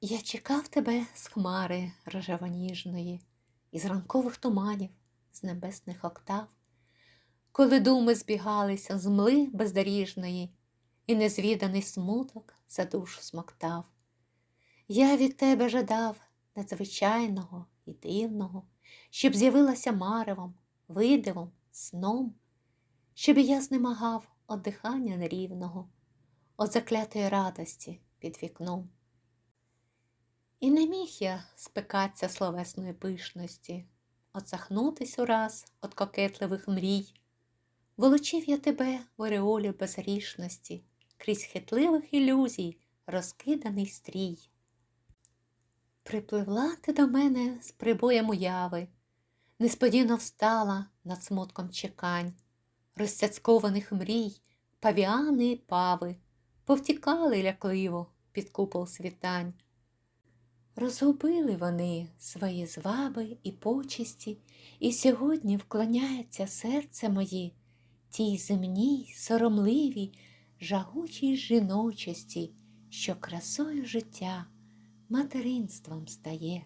Я чекав тебе з хмари рожево-ніжної, із ранкових туманів, з небесних октав, коли думи збігалися з мли бездоріжної, і незвіданий смуток за душу смоктав. Я від тебе жадав надзвичайного і дивного, щоб з'явилася маревом, видивом, сном, щоб я знемагав од дихання нерівного, от заклятої радості під вікном. І не міг я спекатися словесної пишності, оцахнутись ураз от кокетливих мрій. Волочив я тебе в ореолі безгрішності, крізь хитливих ілюзій розкиданий стрій. Припливла ти до мене з прибоєм уяви, несподівано встала над смутком чекань, розцяцькованих мрій, павіани і пави, повтікали лякливо під купол світань. Розгубили вони свої зваби і почесті, і сьогодні вклоняється серце моє тій земній, соромливій, жагучій жіночості, що красою життя материнством стає.